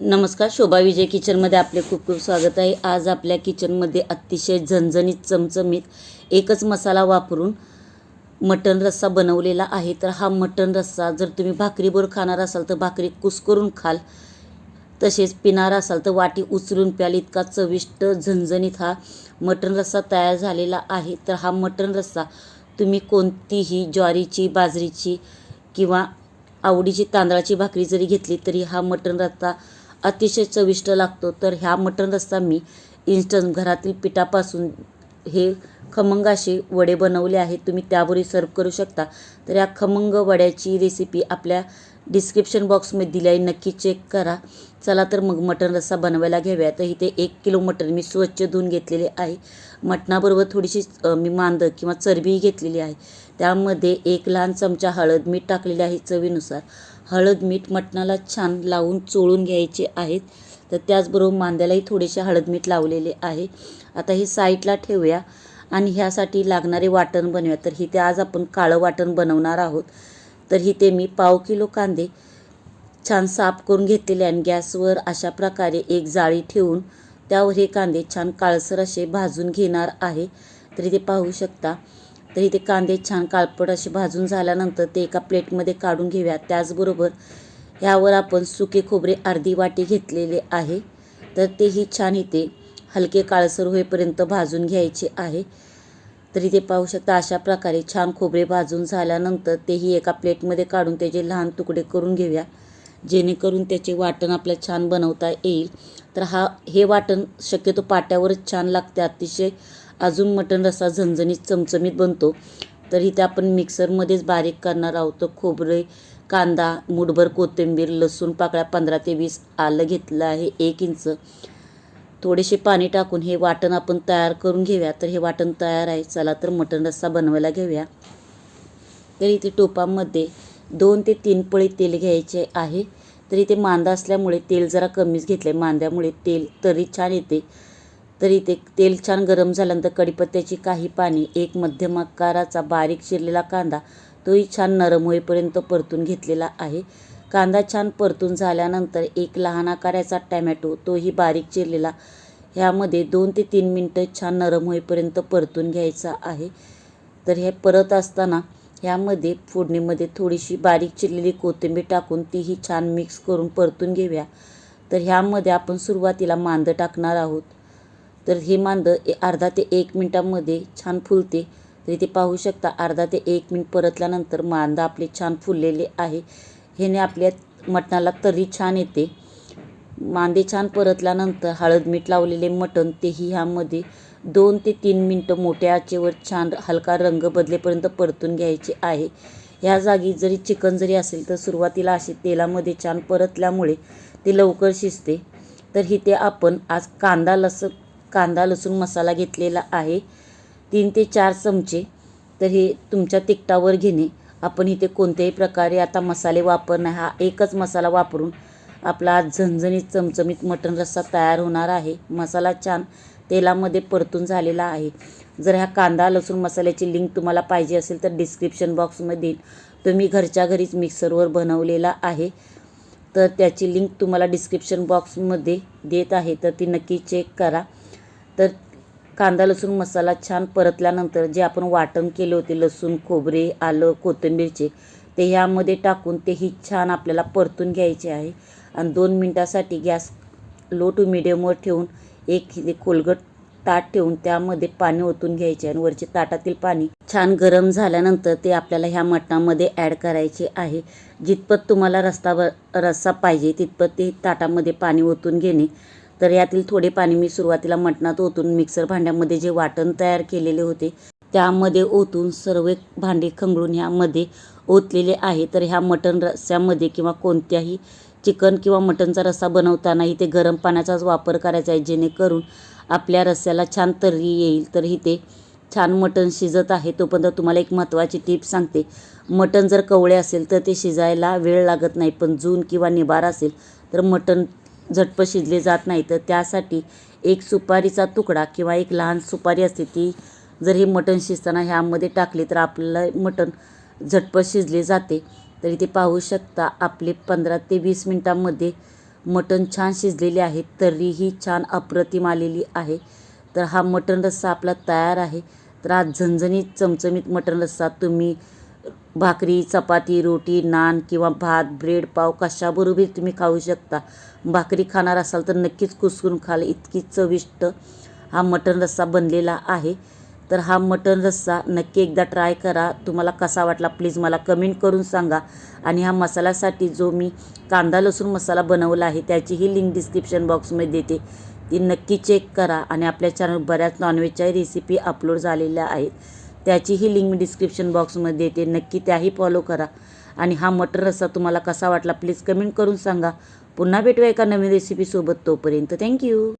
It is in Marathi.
नमस्कार शोभा विजय किचनमध्ये आपले खूप खूप स्वागत आहे. आज आपल्या किचनमध्ये अतिशय झणझणीत चमचमीत एकच मसाला वापरून मटण रस्सा बनवलेला आहे. तर हा मटण रस्सा जर तुम्ही भाकरीबरोबर खाणार असाल तर भाकरी कुस्करून खाल. तसेच पिणार असाल तर वाटी उचलून प्याल. इतका चविष्ट झणझणीत हा मटण रस्सा तयार झालेला आहे. तर हा मटण रस्सा तुम्ही कोणतीही ज्वारीची बाजरीची किंवा आवडीची तांदळाची भाकरी जरी घेतली तरी हा मटण रस्सा अतिशय चविष्ट लागतो. तर ह्या मटण रस्सा मी इन्स्टंट घरातील पिठापासून हे खमंग असे वडे बनवले आहेत. तुम्ही त्यावरही सर्व करू शकता. तर या खमंग वड्याची रेसिपी आपल्या डिस्क्रिप्शन बॉक्समध्ये दिली आहे. नक्की चेक करा. चला तर मग मटण रस्सा बनवायला घेऊया. तर इथे एक किलो मटण मी स्वच्छ धुवून घेतलेले आहे. मटणाबरोबर थोडीशी मी मांद किंवा चरबीही घेतलेली आहे. त्यामध्ये एक लहान चमचा हळद मीठ टाकलेले आहे चवीनुसार. हळद मीठ मटणाला छान लावून चोळून घ्यायचे आहेत. तर त्याचबरोबर मांद्यालाही थोडेसे हळद मीठ लावलेले आहे. आता हे साईडला ठेवूया आणि ह्यासाठी लागणारे वाटण बनवूया. तर इथे आज आपण काळं वाटण बनवणार आहोत. तर इथे मी पाव किलो कांदे छान साफ करून घेतलेले आणि गॅसवर अशा प्रकारे एक जाळी ठेवून त्यावर हे कांदे छान काळसर असे भाजून घेणार आहे. तर इथे पाहू शकता तर इथे कांदे छान काळपट असे भाजून झाल्यानंतर ते एका प्लेटमध्ये काढून घेऊया त्याचबरोबर ह्यावर आपण सुके खोबरे अर्धी वाटी घेतलेले आहे. तर तेही छान इथे हलके काळसर होईपर्यंत भाजून घ्यायचे आहे. तर इथे पाहू शकता अशा प्रकारे छान खोबरे भाजून झाल्यानंतर तेही एका प्लेटमध्ये काढून त्याचे लहान तुकडे करून घेऊया. जेणेकरून त्याचे वाटण आपल्याला छान बनवता येईल. तर हा हे वाटण शक्यतो पाट्यावरच छान लागते. अतिशय अजून मटण रसा झणझणीत चमचमीत बनतो. तर इथे आपण मिक्सरमध्येच बारीक करणार आहोत. तर खोबरे कांदा मुठभर कोथिंबीर लसूण पाकळ्या पंधरा ते वीस आलं घेतलं आहे एक इंच. थोडेसे पाणी टाकून हे वाटण आपण तयार करून घेऊया. तर हे वाटण तयार आहे. चला तर मटण रस्सा बनवायला घेऊया. तर इथे टोपामध्ये दोन ते तीन पळी तेल घ्यायचे आहे. तर इथे मांदा असल्यामुळे तेल जरा कमीच घेतलं आहे मांद्यामुळे तेल तरी छान येते. तर इथे तेल छान गरम झाल्यानंतर कडीपत्त्याची काही पाणी एक मध्यम आकाराचा बारीक चिरलेला कांदा तोही छान नरम होईपर्यंत परतून घेतलेला आहे. कांदा छान परतून झाल्यानंतर एक लहान आकाराचा टॅमॅटो तोही बारीक चिरलेला ह्यामध्ये दोन ते तीन मिनटं छान नरम होईपर्यंत परतून घ्यायचा आहे. तर हे परत असताना ह्यामध्ये फोडणीमध्ये थोडीशी बारीक चिरलेली कोथिंबीर टाकून तीही छान मिक्स करून परतून घेऊया. तर ह्यामध्ये आपण सुरुवातीला मांदं टाकणार आहोत. तर हे मांदं ए- अर्धा ते एक मिनटामध्ये छान फुलते. तर इथे पाहू शकता अर्धा ते एक मिनिट परतल्यानंतर मांदा आपले छान फुललेले आहे. ह्याने आपल्या मटणाला तरी छान येते. मांदे छान परतल्यानंतर हळद मीठ लावलेले मटण तेही ह्यामध्ये दोन ते तीन मिनटं मोठ्या आचेवर छान हलका रंग बदलेपर्यंत परतून घ्यायचे आहे. ह्या जागी जरी चिकन जरी असेल तर सुरुवातीला असे तेलामध्ये छान परतल्यामुळे ते लवकर शिजते. तर इथे आपण आज कांदा लसूण कांदा लसूण मसाला घेतलेला आहे. तीन ते चार चमचे. तर हे तुमच्या तिखटावर घेणे. आपण इथे कोणत्याही प्रकारे आता मसाले वापरणार हा एकच मसाला वापरून आपला आज झणझणीत चमचमीत मटण रस्सा तयार होणार आहे. मसाला छान तेलामध्ये परतून झालेला आहे. जर ह्या कांदा लसूण मसाल्याची लिंक तुम्हाला पाहिजे असेल तर डिस्क्रिप्शन बॉक्समध्ये देईन. तुम्ही घरच्या घरीच मिक्सरवर बनवलेला आहे. तर त्याची लिंक तुम्हाला डिस्क्रिप्शन बॉक्समध्ये देत आहे. तर ती नक्की चेक करा. तर कांदा लसूण मसाला छान परतल्यानंतर जे आपण वाटण केले होते लसूण खोबरे आलं कोथिंबीरचे ते ह्यामध्ये टाकून तेही छान आपल्याला परतून घ्यायचे आहे. आणि दोन मिनटासाठी गॅस लो टू मिडियमवर ठेवून एक कोलगट खोलगट ताट ठेवून त्यामध्ये पाणी ओतून घ्यायचे आणि वरचे ताटातील पाणी छान गरम झाल्यानंतर ते आपल्याला ह्या मटणामध्ये ॲड करायचे आहे. जितपत तुम्हाला रस्ता रस्सा पाहिजे तितपत ते ताटामध्ये पाणी ओतून घेणे तर यातील थोडे पाणी मी सुरुवातीला मटणात ओतून मिक्सर भांड्यामध्ये जे वाटण तयार केलेले होते त्यामध्ये ओतून सर्व भांडे खंगळून ह्यामध्ये ओतलेले आहे. तर ह्या मटण रस्स्यामध्ये किंवा कोणत्याही चिकन किंवा मटणचा रस्सा बनवताना इथे गरम पाण्याचाच वापर करायचा आहे जेणेकरून आपल्या रस्स्याला छान तर्री येईल. तर इथे छान मटण शिजत आहे तोपर्यंत तुम्हाला एक महत्त्वाची टीप सांगते. मटण जर कवळे असेल तर ते शिजायला वेळ लागत नाही पण जून किंवा निबार असेल तर मटण झटपट शिजले जात नाही तर त्यासाठी एक सुपारीचा तुकडा किंवा एक लहान सुपारी असते ती जर हे मटण शिजताना ह्यामध्ये टाकली तर आपलं मटण झटपट शिजले जाते. तरी ते पाहू शकता आपले पंधरा ते वीस मिनटांमध्ये मटण छान शिजलेले आहे तरीही छान अप्रतिम आलेली आहे. तर हा मटण रस्सा आपला तयार आहे. तर आज झणझणीत चमचमीत मटण रस्सा तुम्ही भाकरी चपाती रोटी नान किंवा भात ब्रेड पाव कशाबरोबर तुम्ही खाऊ शकता. भाकरी खाणार असाल तर नक्कीच कुसकरून खाल. इतकी चविष्ट हा मटण रस्सा बनलेला आहे. तर हा मटण रस्सा नक्की एकदा ट्राय करा. तुम्हाला कसा वाटला प्लीज मला कमेंट करून सांगा. आणि हा मसाल्यासाठी जो मी कांदा लसूण मसाला बनवला आहे त्याचीही लिंक डिस्क्रिप्शन बॉक्समध्ये देते. ती नक्की चेक करा. आणि आपल्या चॅनल बऱ्याच नॉनव्हेजच्याही रेसिपी अपलोड झालेल्या आहेत. त्याचीही लिंक मी डिस्क्रिप्शन बॉक्समध्ये येते. नक्की त्याही फॉलो करा. आणि हा मटर रस्सा तुम्हाला कसा वाटला प्लीज कमेंट करून सांगा. पुन्हा भेटूया एका नवीन रेसिपीसोबत तोपर्यंत. थँक्यू